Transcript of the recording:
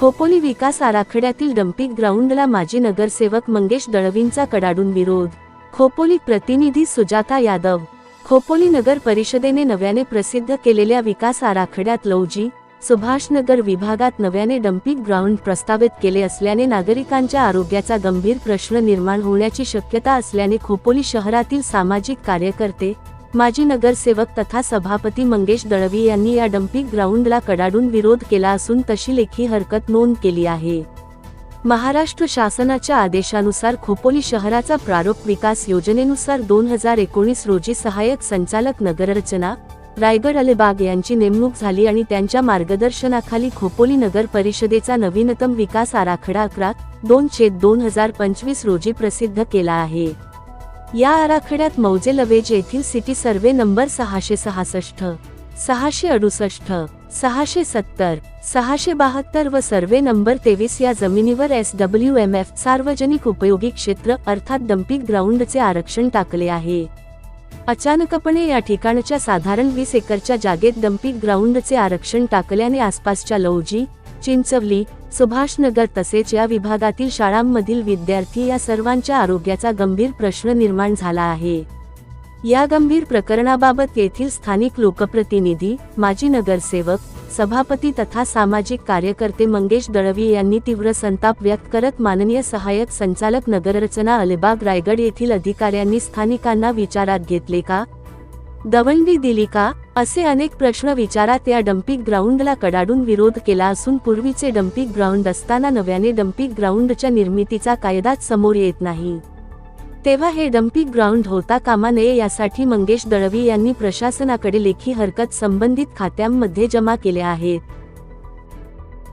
खोपोली विकास आराखड्यातील डम्पिंग ग्राउंडला माजी नगरसेवक मंगेश दळवींचा कडाडून विरोध. खोपोली प्रतिनिधी सुजाता यादव. खोपोली नगर परिषदेने नव्याने प्रसिद्ध केलेल्या विकास आराखड्यात लौजी सुभाषनगर विभागात नव्याने डम्पिंग ग्राउंड प्रस्तावित केले असल्याने नागरिकांच्या आरोग्याचा गंभीर प्रश्न निर्माण होण्याची शक्यता असल्याने खोपोली शहरातील सामाजिक कार्यकर्ते माजी नगरसेवक तथा सभापती मंगेश दळवी यांनी या डम्पिंग ग्राउंडला कडाडून विरोध केला असून तशी लेखी हरकत नोंद केली आहे. महाराष्ट्र शासनाच्या आदेशानुसार खोपोली शहराचा प्रारूप विकास योजनेनुसार दोन हजार एकोणीस रोजी सहाय्यक संचालक नगररचना रायगड अलिबाग यांची नेमणूक झाली आणि त्यांच्या मार्गदर्शनाखाली खोपोली नगर परिषदेचा नवीनतम विकास आराखडा अकरा दोन छेद दोन हजार पंचवीस रोजी प्रसिद्ध केला आहे. या आराखड्यात मौजे लवेज येथील सिटी सर्वे नंबर सहाशे सहासष्ट सहाशे अडुसष्ट सहाशे सत्तर सहाशे बहात्तर व सर्वे नंबर तेवीस या जमिनीवर एस डब्ल्यू एम एफ सार्वजनिक उपयोगी क्षेत्र अर्थात डम्पिंग ग्राउंडचे आरक्षण टाकले आहे. अचानकपणे या ठिकाणच्या साधारण वीस एकरच्या जागेत डम्पिंग ग्राउंडचे आरक्षण टाकल्याने आसपासच्या लौजी चिंचवली सुभाषनगर तसेच या विभागातील शाळांमधील विद्यार्थी या सर्वांच्या आरोग्याचा गंभीर प्रश्न निर्माण झाला आहे. या गंभीर प्रकरणाबाबत येथील स्थानिक लोकप्रतिनिधी माजी नगरसेवक सभापती तथा सामाजिक कार्यकर्ते मंगेश दळवी यांनी तीव्र संताप व्यक्त करत माननीय सहाय्यक संचालक नगररचना अलिबाग रायगड येथील अधिकाऱ्यांनी स्थानिकांना विचारात घेतले का? दवंडी दिली का असे अनेक प्रश्न विचारात या डम्पिंग ग्राउंडला कडाडून विरोध केला असून पूर्वीचे डम्पिंग ग्राउंड असताना नव्याने डम्पिंग ग्राउंडच्या निर्मितीचा कायदाच समोर येत नाही. तेव्हा हे डम्पिंग ग्राउंड होता कामा नये यासाठी मंगेश दळवी यांनी प्रशासनाकडे लेखी हरकत संबंधित खात्यांमध्ये जमा केल्या आहेत.